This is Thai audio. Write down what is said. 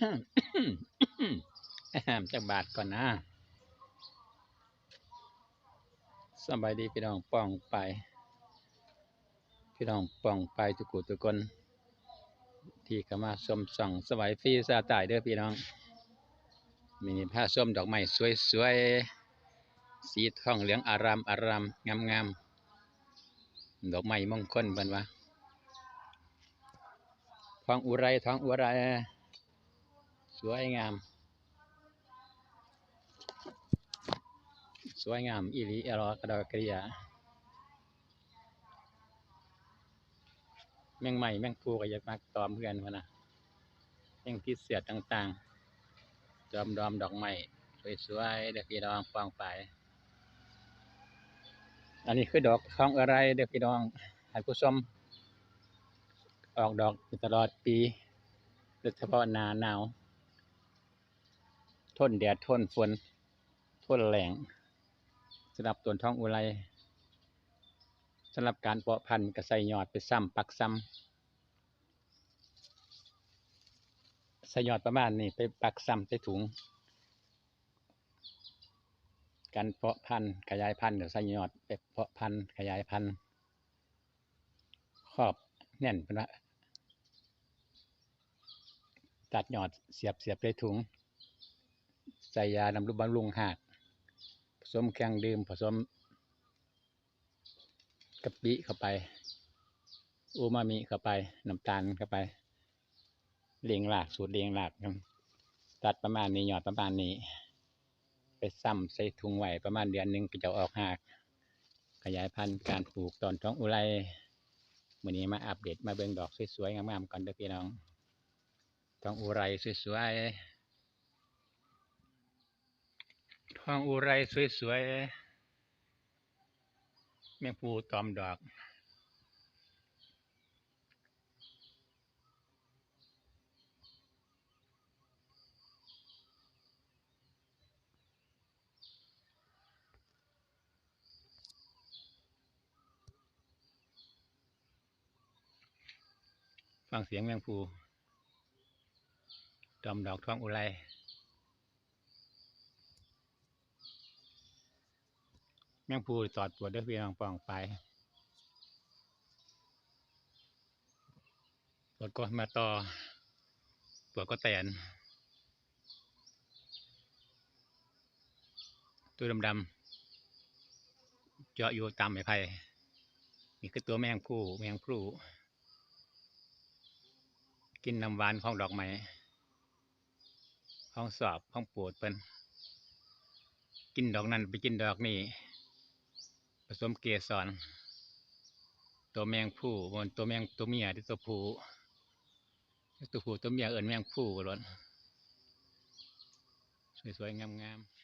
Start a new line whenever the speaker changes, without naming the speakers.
จากบาทก่อนนะสบายดีพี่น้องป้องไป พี่น้องป้องไปทุกกูทุกคน ที่เข้ามาชมส่องสบายฟรีซาตายเด้อพี่น้อง มีผ้าส้มดอกไม้สวยๆ สีทองเหลืองอารามอารามงามงามๆดอกไม้มงคลบันวะทองอุไรทองอุไร สวยงาม สวยงามอีหลีอรอกระดอกกระเดียแมงใหม่แมงภูก็อยากมาตอมเพื่อนพะนะแมงพิเสียดต่างๆ ดอมดอมดอกไม้สวยๆเด็กพี่น้องฟองไปอันนี้คือดอกทองอะไรเด็กพี่น้องให้ผู้ชมออกดอกตลอดปีโดยเฉพาะหนาหนาว ทนแดดทนฝนทนแหลงสำหรับต้นท้องอุไรสำหรับการเพาะพันธุ์ก็ใส่ยอดไปซ้ำปักซ้ำใส่ยอดประมาณนี้ไปปักซ้ำใส่ถุง การเพาะพันธุ์ขยายพันธุ์เดี๋ยวใส่ยอดไปเพาะพันธุ์ขยายพันธุ์ครอบแน่นเป็นว่าตัดยอดเสียบเสียบใส่ถุง ใส่ยาดำรุบำรุงหากผสมแกงดื่มผสมกะปิเข้าไป อูมามิเข้าไปน้ำตาลเข้าไปเลียงหลากสูตรเลียงหลากครับตัดประมาณนี้หยอดประมาณนี้ ไปซ้ำใส่ถุงไหวประมาณเดือนหนึ่งก็จะออกหาก ขยายพันธุ์การปลูกตอนท้องอุไรวันนี้มาอัปเดตมาเบิ่งดอกสวยๆงามๆก่อนเด้อพี่น้องท้องอุไรสวยๆ ทองอุไรสวยๆ แมงปูตอมดอก ฟังเสียงแมงปูตอมดอกทองอุไร แมงพูตอดปวดเด้วยพี่น้องปองไปปวดก็มาต่อปวดก็แตน ตัวดำๆเจาะอยู่ตามไม้ไผ่นี่คือตัวแมงผู้แมงผู้กินน้ำหวานของดอกไม้ของสอบของปวดเป็นกินดอกนั้นไปกินดอกนี้ ผสมเกสร ตัวแมงผู้บนตัวแมงตัวเมียที่ตัวผู้ตัวผู้ตัวเมียเอิญแมงผู้กันล้วนสวยๆงามๆ